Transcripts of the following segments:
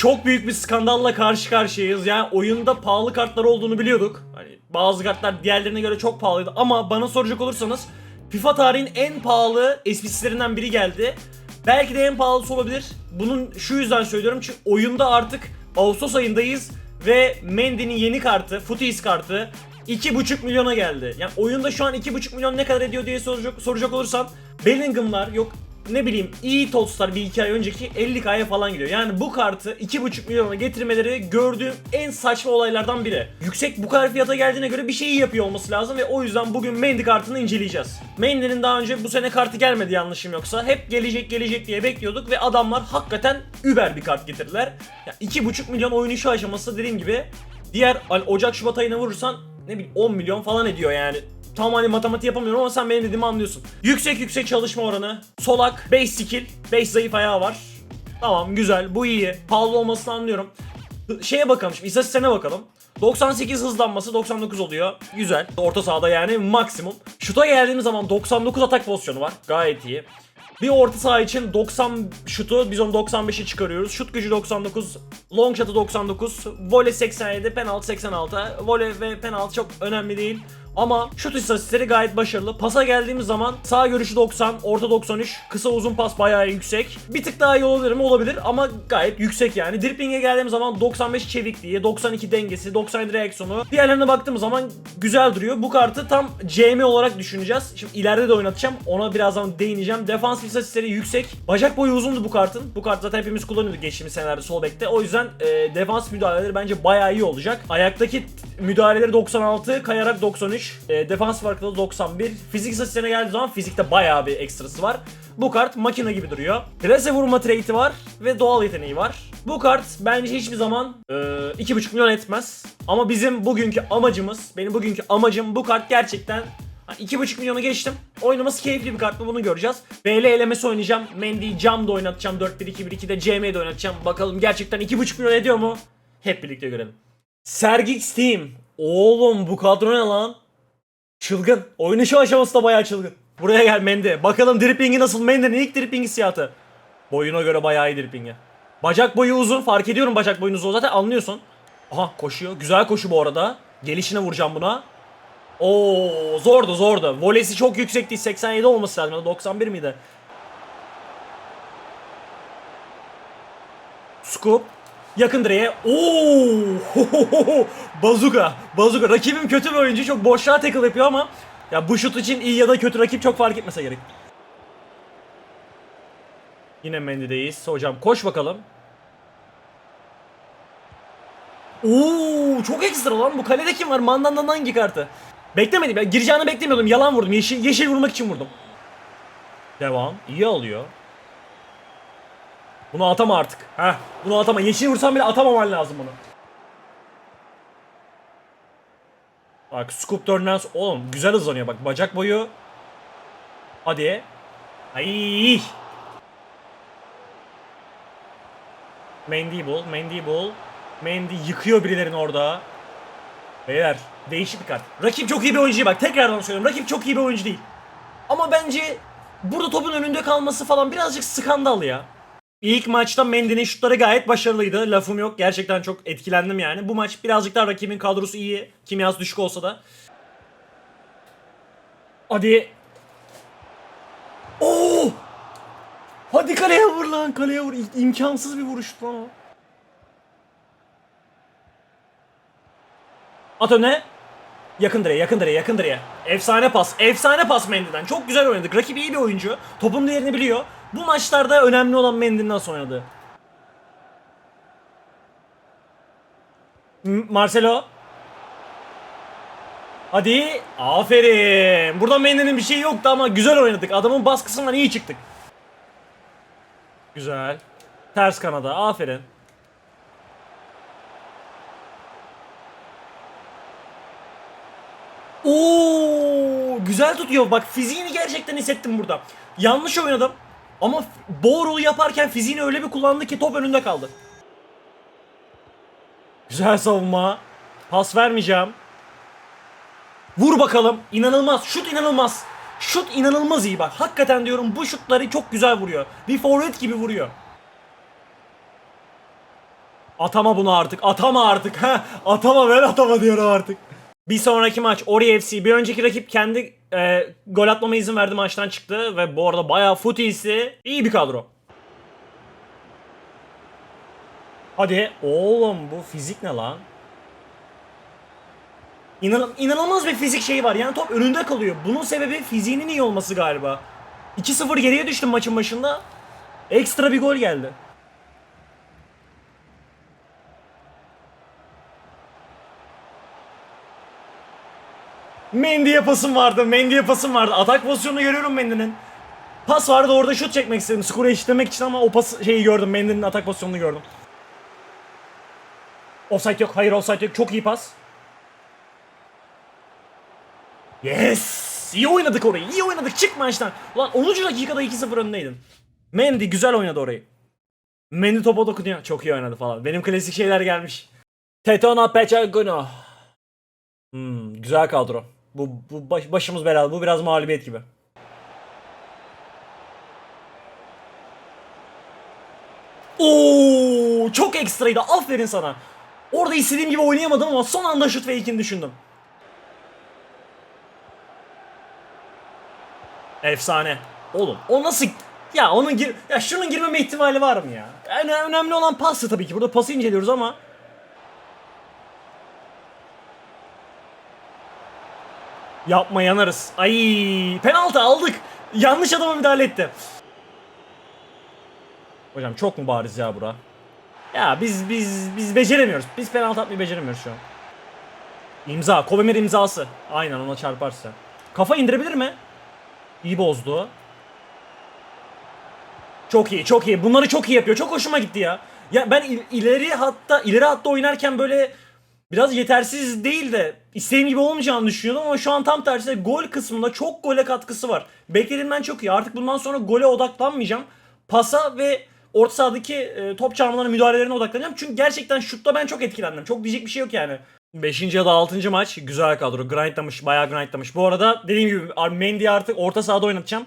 çok büyük bir skandalla karşı karşıyayız. Yani oyunda pahalı kartlar olduğunu biliyorduk. Hani bazı kartlar diğerlerine göre çok pahalıydı ama bana soracak olursanız FIFA tarihin en pahalı SPC'lerinden biri geldi. Belki de en pahalısı olabilir. Bunun şu yüzden söylüyorum çünkü oyunda artık Ağustos ayındayız ve Mendy'nin yeni kartı, Footies kartı 2,5 milyona geldi. Yani oyunda şu an 2,5 milyon ne kadar ediyor diye soracak, soracak olursan Bellingham'lar yok ne bileyim iyi Tots'lar bir iki ay önceki 50k'ya falan gidiyor. Yani bu kartı 2,5 milyona getirmeleri gördüğüm en saçma olaylardan biri. Yüksek bu kadar fiyata geldiğine göre bir şey iyi yapıyor olması lazım ve o yüzden bugün Mendy kartını inceleyeceğiz. Mendy'nin daha önce bu sene kartı gelmedi yanlışım yoksa. Hep gelecek gelecek diye bekliyorduk ve adamlar hakikaten über bir kart getirdiler. Ya 2,5 milyon oyun işi aşaması dediğim gibi diğer hani Ocak Şubat ayına vurursan ne bileyim 10 milyon falan ediyor yani. Tam hani matematik yapamıyorum ama sen benim dediğimi anlıyorsun. Yüksek yüksek çalışma oranı. Solak, 5 skill, 5 zayıf ayağı var. Tamam güzel bu iyi. Pahalı olmasını anlıyorum. Şeye bakalım şimdi istatistiklerine bakalım. 98 hızlanması 99 oluyor. Güzel. Orta sahada yani maksimum. Şuta geldiğimiz zaman 99 atak pozisyonu var. Gayet iyi. Bir orta saha için 90 şutu biz onu 95'e çıkarıyoruz. Şut gücü 99, long shot'ı 99, voley 87, penaltı 86. Voley ve penaltı çok önemli değil. Ama şut istatistikleri gayet başarılı. Pasa geldiğimiz zaman sağ görüşü 90, orta 93, kısa uzun pas bayağı yüksek. Bir tık daha iyi olabilir mi? Olabilir ama gayet yüksek yani. Dripling'e geldiğimiz zaman 95 çevikliği, 92 dengesi, 97 reaksiyonu. Diğerlerine baktığımız zaman güzel duruyor. Bu kartı tam CM olarak düşüneceğiz. Şimdi ileride de oynatacağım. Ona birazdan değineceğim. Defans istatistikleri yüksek. Bacak boyu uzundu bu kartın. Bu kart zaten hepimiz kullanıyorduk geçtiğimiz senelerde sol bekte. O yüzden e, defans müdahaleleri bence bayağı iyi olacak. Ayaktaki müdahaleleri 96, kayarak 93. E, defans farkı da 91. Fizik istatistiklerine geldiği zaman fizikte bayağı bir ekstrası var. Bu kart makine gibi duruyor. Plase vurma trade'i var ve doğal yeteneği var. Bu kart bence hiçbir zaman e, 2,5 milyon etmez. Ama bizim bugünkü amacımız, benim bugünkü amacım bu kart gerçekten Ha, 2,5 milyonu geçtim. Oynaması keyifli bir kart mı bunu göreceğiz. BL elemesi oynayacağım. Mendy'yi Cam'da oynatacağım. 4-1-2-1-2'de CM'de oynatacağım. Bakalım gerçekten 2,5 milyon ediyor mu? Hep birlikte görelim. Sergix Team. Oğlum bu kadro ne lan? Çılgın. Oynayışı aşaması da bayağı çılgın. Buraya gel Mendy. Bakalım dripping'i nasıl? Mendy'nin ilk dripping hissiyatı. Boyuna göre bayağı iyi dripping'i. Bacak boyu uzun. Fark ediyorum bacak boyunu uzun. Zaten anlıyorsun. Aha koşuyor. Güzel koşu bu arada. Gelişine vuracağım buna. Oo zordu zordu. Volesi çok yüksekti. 87 olması lazım. ya da 91 miydi? Scoop. Yakın direğe. Oo! Bazuka. Bazuka. Rakibim kötü bir oyuncu. Çok boşluğa tackle yapıyor ama ya bu şut için iyi ya da kötü rakip çok fark etmese gerek. Yine Mendy'deyiz. Hocam koş bakalım. Oo, çok ekstra lan. Bu kalede kim var? Mandan'dan hangi kartı? Beklemedim ya. Gireceğini beklemiyordum. Yalan vurdum. Yeşil, yeşil vurmak için vurdum. Devam. İyi alıyor. Bunu atama artık. Heh. Bunu atama. Yeşil vursam bile atamaman lazım bunu. Bak scoop so- Oğlum güzel hızlanıyor bak. Bacak boyu. Hadi. Ay. Mendy bul. Mendy bul. Mendy yıkıyor birilerini orada. Beyler değişik bir kart. Rakip çok iyi bir oyuncu bak tekrardan söylüyorum. Rakip çok iyi bir oyuncu değil. Ama bence burada topun önünde kalması falan birazcık skandal ya. İlk maçta Mendy'nin şutları gayet başarılıydı. Lafım yok. Gerçekten çok etkilendim yani. Bu maç birazcık daha rakibin kadrosu iyi. Kimyası düşük olsa da. Hadi. Oo! Hadi kaleye vur lan kaleye vur. İmkansız bir vuruştu lan o. At öne. Yakın direğe, yakın direğe, yakın direğe. Efsane pas, efsane pas Mendy'den. Çok güzel oynadık. Rakip iyi bir oyuncu. Topun değerini biliyor. Bu maçlarda önemli olan Mendy'nin. M- Marcelo. Hadi. Aferin. Burada Mendy'nin bir şeyi yoktu ama güzel oynadık. Adamın baskısından iyi çıktık. Güzel. Ters kanada. Aferin. Oo, güzel tutuyor. Bak fiziğini gerçekten hissettim burada. Yanlış oynadım. Ama f- Borul yaparken fiziğini öyle bir kullandı ki top önünde kaldı. Güzel savunma. Pas vermeyeceğim. Vur bakalım. İnanılmaz. Şut inanılmaz. Şut inanılmaz iyi bak. Hakikaten diyorum bu şutları çok güzel vuruyor. Bir forvet gibi vuruyor. Atama bunu artık. Atama artık. Ha, atama ver atama diyorum artık. Bir sonraki maç Ori FC. Bir önceki rakip kendi e, gol atmama izin verdi maçtan çıktı ve bu arada bayağı futisi iyi bir kadro. Hadi oğlum bu fizik ne lan? İnan inanılmaz bir fizik şeyi var. Yani top önünde kalıyor. Bunun sebebi fiziğinin iyi olması galiba. 2-0 geriye düştüm maçın başında. Ekstra bir gol geldi. Mendy'ye pasım vardı. Mendy'ye pasım vardı. Atak pozisyonunu görüyorum Mendy'nin. Pas vardı orada şut çekmek istedim. Skoru eşitlemek için ama o pas şeyi gördüm. Mendy'nin atak pozisyonunu gördüm. Offside yok. Hayır offside yok. Çok iyi pas. Yes! İyi oynadık orayı. İyi oynadık. Çık maçtan. Ulan 10. dakikada 2-0 öndeydin. Mendy güzel oynadı orayı. Mendy topa dokunuyor. Çok iyi oynadı falan. Benim klasik şeyler gelmiş. Tetona Pechaguno. Hmm, güzel kadro. Bu, bu baş- başımız belalı. Bu biraz mağlubiyet gibi. Oo, çok ekstraydı. Aferin sana. Orada istediğim gibi oynayamadım ama son anda şut ve ikini düşündüm. Efsane. Oğlum o nasıl ya onun gir ya şunun girmeme ihtimali var mı ya? En önemli olan pastı tabii ki. Burada pası inceliyoruz ama Yapma yanarız. Ay penaltı aldık. Yanlış adama müdahale etti. Hocam çok mu bariz ya bura? Ya biz biz biz beceremiyoruz. Biz penaltı atmayı beceremiyoruz şu an. İmza. Kovemir imzası. Aynen ona çarparsa. Kafa indirebilir mi? İyi bozdu. Çok iyi, çok iyi. Bunları çok iyi yapıyor. Çok hoşuma gitti ya. Ya ben il- ileri hatta ileri hatta oynarken böyle biraz yetersiz değil de istediğim gibi olmayacağını düşünüyordum ama şu an tam tersi gol kısmında çok gole katkısı var. Beklediğimden çok iyi. Artık bundan sonra gole odaklanmayacağım. Pasa ve orta sahadaki e, top çalmalarına müdahalelerine odaklanacağım. Çünkü gerçekten şutta ben çok etkilendim. Çok diyecek bir şey yok yani. 5. ya da 6. maç güzel kadro. Grindlamış, bayağı grindlamış. Bu arada dediğim gibi Mendy'yi artık orta sahada oynatacağım.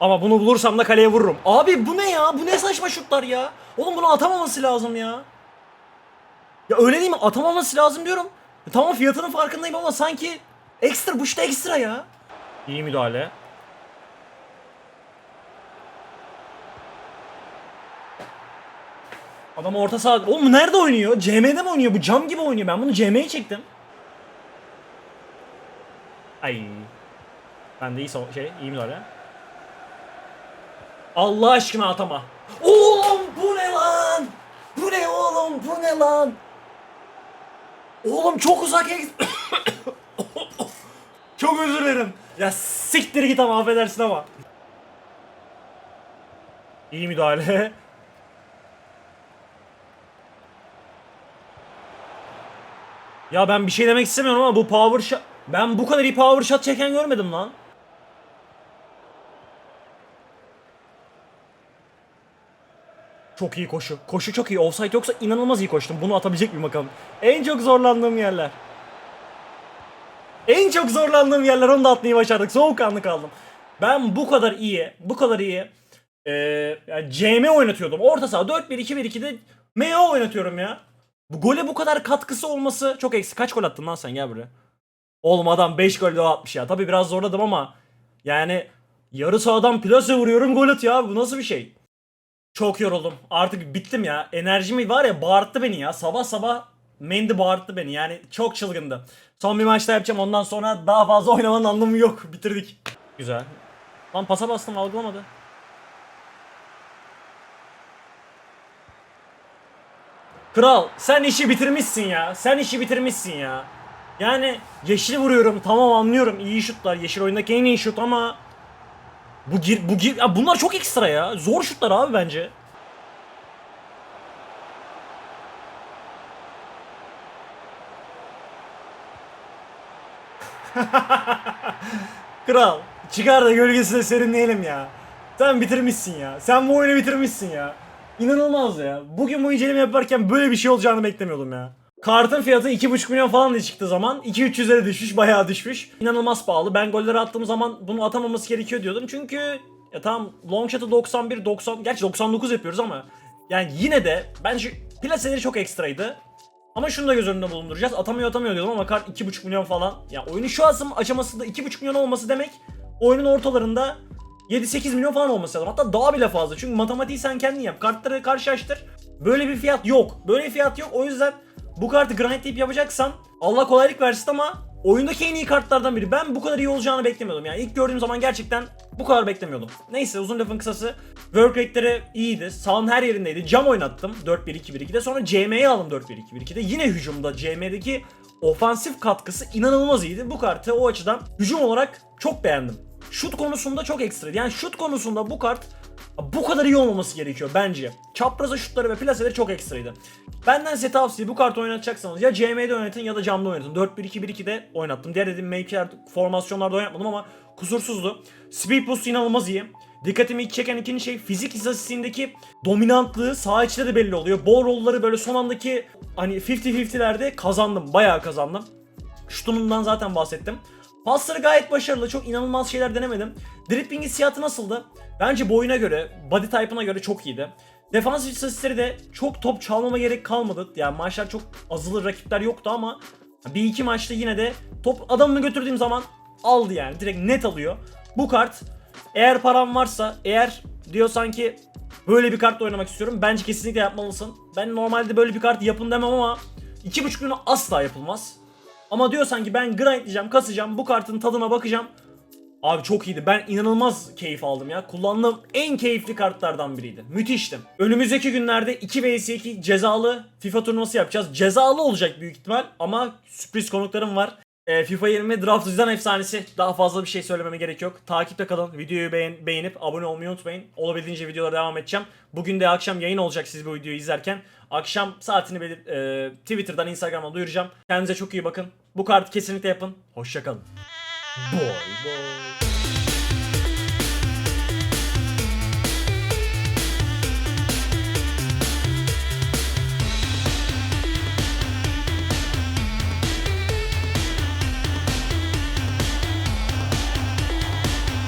Ama bunu bulursam da kaleye vururum. Abi bu ne ya? Bu ne saçma şutlar ya? Oğlum bunu atamaması lazım ya. Ya öyle değil mi? Atamaması lazım diyorum. E tamam fiyatının farkındayım ama sanki ekstra bu işte ekstra ya. İyi müdahale. Adam orta saha... Oğlum nerede oynuyor? CM'de mi oynuyor? Bu cam gibi oynuyor. Ben bunu CM'ye çektim. Ay. Ben de iyi so- şey, iyi müdahale. Allah aşkına atama. Oğlum bu ne lan? Bu ne oğlum? Bu ne lan? Oğlum çok uzak Çok özür dilerim. Ya siktir git ama affedersin ama. İyi müdahale. Ya ben bir şey demek istemiyorum ama bu power shot... Ben bu kadar iyi power shot çeken görmedim lan. Çok iyi koşu. Koşu çok iyi. Offside yoksa inanılmaz iyi koştum. Bunu atabilecek miyim bakalım. En çok zorlandığım yerler. En çok zorlandığım yerler onu da atmayı başardık. Soğukkanlı kaldım. Ben bu kadar iyi, bu kadar iyi ee, yani CM oynatıyordum. Orta saha 4-1-2-1-2'de MO oynatıyorum ya. Bu gole bu kadar katkısı olması çok eksik. Kaç gol attın lan sen gel buraya. Oğlum adam 5 gol daha atmış ya. Tabi biraz zorladım ama yani yarı sahadan plase vuruyorum gol atıyor abi. Bu nasıl bir şey? Çok yoruldum. Artık bittim ya. Enerjimi var ya bağırttı beni ya. Sabah sabah Mendy bağırttı beni. Yani çok çılgındı. Son bir maçta yapacağım. Ondan sonra daha fazla oynamanın anlamı yok. Bitirdik. Güzel. Lan pasa bastım algılamadı. Kral sen işi bitirmişsin ya. Sen işi bitirmişsin ya. Yani yeşil vuruyorum tamam anlıyorum iyi şutlar. Yeşil oyundaki en iyi şut ama bu gir bu gir ya bunlar çok ekstra ya. Zor şutlar abi bence. Kral çıkar da gölgesinde serinleyelim ya. Sen bitirmişsin ya. Sen bu oyunu bitirmişsin ya. İnanılmaz ya. Bugün bu inceleme yaparken böyle bir şey olacağını beklemiyordum ya. Kartın fiyatı 2,5 milyon falan diye çıktığı zaman 2-300'lere düşmüş bayağı düşmüş. İnanılmaz pahalı. Ben golleri attığım zaman bunu atamaması gerekiyor diyordum. Çünkü Ya tamam long shot'ı 91, 90, gerçi 99 yapıyoruz ama yani yine de bence plaseleri çok ekstraydı. Ama şunu da göz önünde bulunduracağız. Atamıyor atamıyor diyordum ama kart 2.5 milyon falan. Ya oyunun şu asım aşamasında 2.5 milyon olması demek oyunun ortalarında 7-8 milyon falan olması lazım. Hatta daha bile fazla. Çünkü matematiği sen kendin yap. Kartları karşılaştır. Böyle bir fiyat yok. Böyle bir fiyat yok. O yüzden bu kartı grindleyip yapacaksan Allah kolaylık versin ama oyundaki en iyi kartlardan biri. Ben bu kadar iyi olacağını beklemiyordum. Yani ilk gördüğüm zaman gerçekten bu kadar beklemiyordum. Neyse uzun lafın kısası. Work rate'leri iyiydi. Sağın her yerindeydi. Cam oynattım 4-1-2-1-2'de. Sonra CM'yi aldım 4-1-2-1-2'de. Yine hücumda CM'deki ofansif katkısı inanılmaz iyiydi. Bu kartı o açıdan hücum olarak çok beğendim. Şut konusunda çok ekstra. Yani şut konusunda bu kart bu kadar iyi olmaması gerekiyor bence. Çapraza şutları ve plaseleri çok ekstraydı. Benden size tavsiye bu kartı oynatacaksanız ya CM'de oynatın ya da camda oynatın. 4-1-2-1-2'de oynattım. Diğer dediğim maker formasyonlarda oynatmadım ama kusursuzdu. Speed boost inanılmaz iyi. Dikkatimi ilk çeken ikinci şey fizik istatistiğindeki dominantlığı sağ içte de belli oluyor. Ball roll'ları böyle son andaki hani 50-50'lerde kazandım. Bayağı kazandım. Şutundan zaten bahsettim. Pasları gayet başarılı. Çok inanılmaz şeyler denemedim. Dribbling hissiyatı nasıldı? Bence boyuna göre, body type'ına göre çok iyiydi. Defansif istatistikleri de çok top çalmama gerek kalmadı. Yani maçlar çok azılı rakipler yoktu ama bir iki maçta yine de top adamını götürdüğüm zaman aldı yani. Direkt net alıyor. Bu kart eğer param varsa, eğer diyorsan ki böyle bir kartla oynamak istiyorum. Bence kesinlikle yapmalısın. Ben normalde böyle bir kart yapın demem ama 2.5 milyon asla yapılmaz. Ama diyorsan ki ben grindleyeceğim, kasacağım, bu kartın tadına bakacağım. Abi çok iyiydi. Ben inanılmaz keyif aldım ya. Kullandığım en keyifli kartlardan biriydi. Müthişti. Önümüzdeki günlerde 2 vs 2 cezalı FIFA turnuvası yapacağız. Cezalı olacak büyük ihtimal ama sürpriz konuklarım var. Ee, FIFA 20 Draft Zidane efsanesi. Daha fazla bir şey söylememe gerek yok. Takipte kalın. Videoyu beğen beğenip abone olmayı unutmayın. Olabildiğince videolara devam edeceğim. Bugün de akşam yayın olacak siz bu videoyu izlerken. Akşam saatini belir e, Twitter'dan, Instagram'dan duyuracağım. Kendinize çok iyi bakın. Bu kartı kesinlikle yapın. Hoşçakalın. Boy boy.